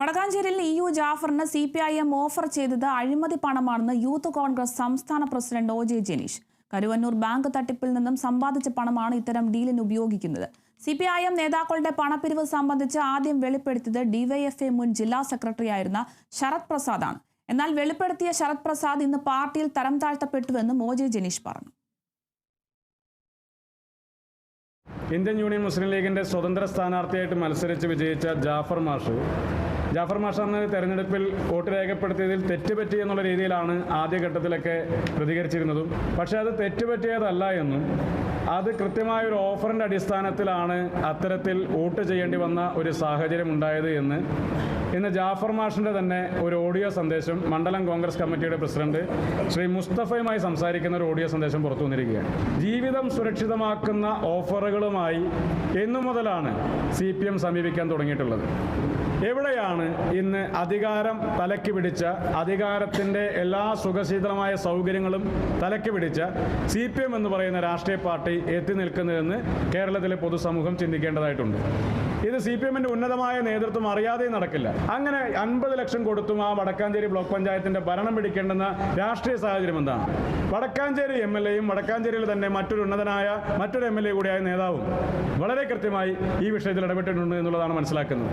വടക്കാഞ്ചേരിയിൽ E U ജാഫറിന് C P I M offer ചെയ്തത് അഴിമതി പണമാണെന്ന് യൂത്ത് കോൺഗ്രസ് സംസ്ഥാന president O J Janeesh. Karuvannur bank തട്ടിപ്പിൽ നിന്നും സമ്പാദിച്ച പണമാണ് ഇത്തരം ഡീലിന് ഉപയോഗിക്കുന്നത്. സി പി ഐ എം നേതാക്കളുടെ പണപ്പിരിവ് സംബന്ധിച്ച് ആദ്യം വെളിപ്പെടുത്തിയത് ഡിവൈഎഫ്എ മുൻ ജില്ലാ സെക്രട്ടറിയായിരുന്ന ശരത് പ്രസാദാണ്. എന്നാൽ വെളിപ്പെടുത്തിയ ശരത് പ്രസാദ് ഇന്ന് പാർട്ടിയിൽ തരം താഴ്ത്തപ്പെട്ടുവെന്നും ഒ ജെ ജനീഷ് പറഞ്ഞു. ഇന്ത്യൻ യൂണിയൻ മുസ്ലിം ലീഗിന്റെ സ്വതന്ത്ര സ്ഥാനാർത്ഥിയായിട്ട് മത്സരിച്ച് വിജയിച്ച ജാഫർ മാഷ് ജാഫർ മാഷാന്ന് തെരഞ്ഞെടുപ്പിൽ വോട്ട് രേഖപ്പെടുത്തിയതിൽ തെറ്റുപറ്റി എന്നുള്ള രീതിയിലാണ് ആദ്യഘട്ടത്തിലൊക്കെ പ്രതികരിച്ചിരുന്നതും. പക്ഷേ അത് തെറ്റുപറ്റിയതല്ല എന്നും അത് കൃത്യമായ ഒരു ഓഫറിന്റെ അടിസ്ഥാനത്തിലാണ് അത്തരത്തിൽ വോട്ട് ചെയ്യേണ്ടി വന്ന ഒരു സാഹചര്യം ഉണ്ടായത് എന്ന്. ഇന്ന് ജാഫർ മാഷിന്റെ തന്നെ ഒരു ഓഡിയോ സന്ദേശം മണ്ഡലം കോൺഗ്രസ് കമ്മിറ്റിയുടെ പ്രസിഡന്റ് ശ്രീ മുസ്തഫയുമായി സംസാരിക്കുന്ന ഒരു ഓഡിയോ സന്ദേശം പുറത്തു വന്നിരിക്കുകയാണ്. ജീവിതം സുരക്ഷിതമാക്കുന്ന ഓഫറുകളുമായി എന്നു മുതലാണ് സി സമീപിക്കാൻ തുടങ്ങിയിട്ടുള്ളത്. എവിടെയാണ് ഇന്ന് അധികാരം തലയ്ക്ക് പിടിച്ച അധികാരത്തിന്റെ എല്ലാ സുഖശീതളമായ സൗകര്യങ്ങളും തലയ്ക്ക് പിടിച്ച സി പി എം എന്ന് പറയുന്ന രാഷ്ട്രീയ പാർട്ടി എത്തി നിൽക്കുന്നതെന്ന് കേരളത്തിലെ പൊതുസമൂഹം ചിന്തിക്കേണ്ടതായിട്ടുണ്ട്. ഇത് സി പി എമ്മിന്റെ ഉന്നതമായ നേതൃത്വം അറിയാതെ നടക്കില്ല. അങ്ങനെ അൻപത് ലക്ഷം കൊടുത്തും ആ വടക്കാഞ്ചേരി ബ്ലോക്ക് പഞ്ചായത്തിന്റെ ഭരണം പിടിക്കേണ്ടെന്ന രാഷ്ട്രീയ സാഹചര്യം എന്താണ്? വടക്കാഞ്ചേരി എം എൽ എയും വടക്കാഞ്ചേരിയിൽ തന്നെ മറ്റൊരു ഉന്നതനായ മറ്റൊരു എം എൽ എ കൂടിയായ നേതാവും വളരെ കൃത്യമായി ഈ വിഷയത്തിൽ ഇടപെട്ടിട്ടുണ്ട് എന്നുള്ളതാണ് മനസ്സിലാക്കുന്നത്.